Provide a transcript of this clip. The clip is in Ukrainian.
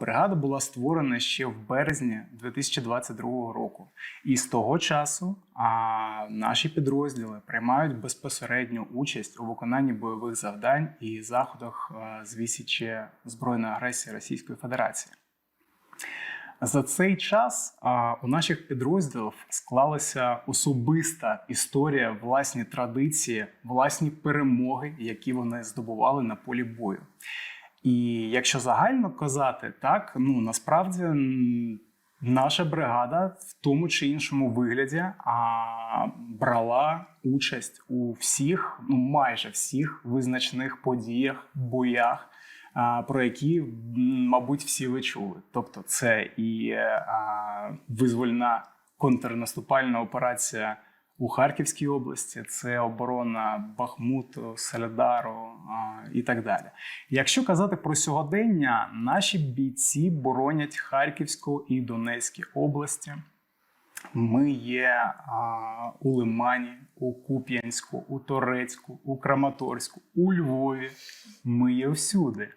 Бригада була створена ще в березні 2022 року, і з того часу а, наші підрозділи приймають безпосередню участь у виконанні бойових завдань і заходах з відсічі збройної агресії Російської Федерації. За цей час а, у наших підрозділів склалася особиста історія, власні традиції, власні перемоги, які вони здобували на полі бою. І якщо загально казати, так ну насправді наша бригада в тому чи іншому вигляді а, брала участь у всіх, ну майже всіх визначних подіях, боях, про які, мабуть, всі ви чули. Тобто, це і а, визвольна контрнаступальна операція у Харківській області, це оборона Бахмуту, Солідару і так далі. Якщо казати про сьогодення, наші бійці боронять Харківську і Донецькі області. Ми є а, у Лимані, у Куп'янську, у Торецьку, у Краматорську, у Львові. Ми є всюди.